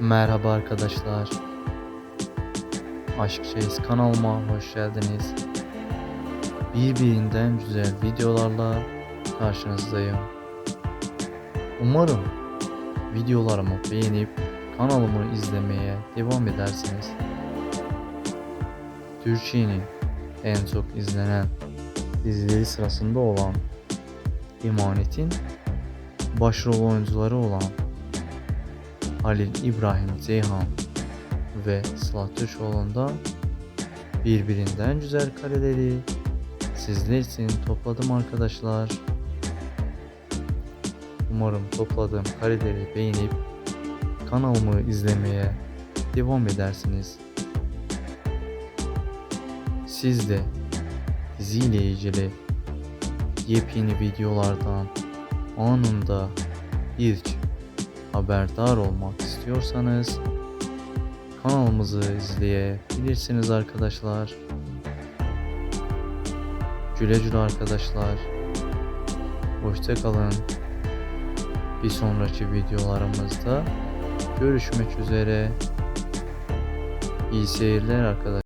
Merhaba arkadaşlar. Aşk Çeyiz kanalıma hoş geldiniz. Birbirinden güzel videolarla karşınızdayım. Umarım videolarımı beğenip kanalımı izlemeye devam edersiniz. Türkiye'nin en çok izlenen dizileri sırasında olan Emanet'in başrol oyuncuları olan Halil İbrahim Ceyhan ve Sıla birbirinden güzel kareleri sizler için topladım arkadaşlar. Umarım topladığım kareleri beğenip kanalımı izlemeye devam edersiniz. Siz de diziyle ilgili yepyeni videolardan anında ilk haberdar olmak istiyorsanız kanalımızı izleyebilirsiniz arkadaşlar. Güle güle arkadaşlar. Hoşçakalın. Bir sonraki videolarımızda görüşmek üzere. İyi seyirler arkadaşlar.